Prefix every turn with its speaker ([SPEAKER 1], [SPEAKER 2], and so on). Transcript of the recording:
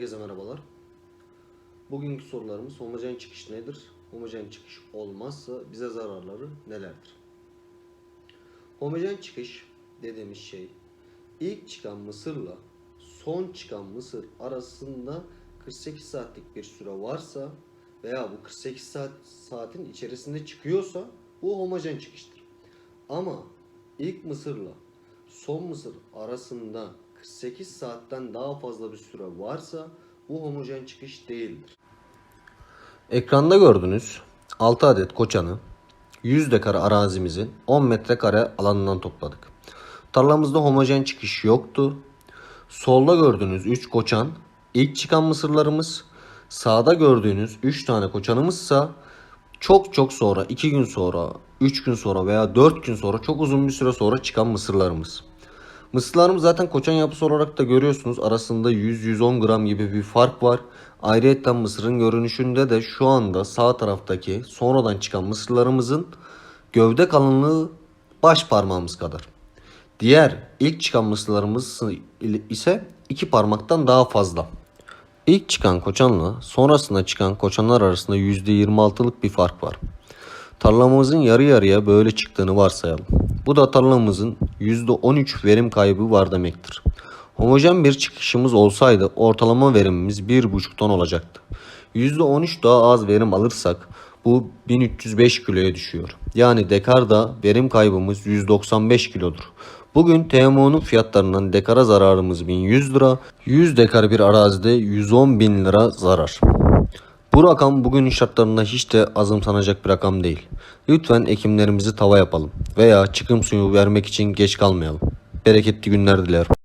[SPEAKER 1] Herkese merhabalar. Bugünkü sorularımız homojen çıkış nedir? Homojen çıkış olmazsa bize zararları nelerdir? Homojen çıkış dediğimiz şey ilk çıkan mısırla son çıkan mısır arasında 48 saatlik bir süre varsa veya bu 48 saat saatin içerisinde çıkıyorsa bu homojen çıkıştır. Ama ilk mısırla son mısır arasında 48 saatten daha fazla bir süre varsa bu homojen çıkış değildir. Ekranda gördüğünüz 6 adet koçanı 100 dekar arazimizin 10 metrekare alanından topladık. Tarlamızda homojen çıkış yoktu. Solda gördüğünüz 3 koçan ilk çıkan mısırlarımız. Sağda gördüğünüz 3 tane koçanımızsa çok çok sonra 2 gün sonra 3 gün sonra veya 4 gün sonra çok uzun bir süre sonra çıkan mısırlarımız. Mısırlarımız zaten koçan yapısı olarak da görüyorsunuz arasında 100-110 gram gibi bir fark var. Ayrıca mısırın görünüşünde de şu anda sağ taraftaki sonradan çıkan mısırlarımızın gövde kalınlığı baş parmağımız kadar. Diğer ilk çıkan mısırlarımız ise iki parmaktan daha fazla. İlk çıkan koçanla sonrasında çıkan koçanlar arasında %26'lık bir fark var. Tarlamızın yarı yarıya böyle çıktığını varsayalım. Bu da tarlamızın %13 verim kaybı var demektir. Homojen bir çıkışımız olsaydı ortalama verimimiz 1,5 ton olacaktı. %13 daha az verim alırsak bu 1305 kiloya düşüyor. Yani dekarda verim kaybımız 195 kilodur. Bugün TMO'nun fiyatlarından dekara zararımız 1100 lira, 100 dekar bir arazide 110 bin lira zarar. Bu rakam bugünün şartlarında hiç de azımsanacak bir rakam değil. Lütfen ekimlerimizi tava yapalım veya çıkım suyu vermek için geç kalmayalım. Bereketli günler dilerim.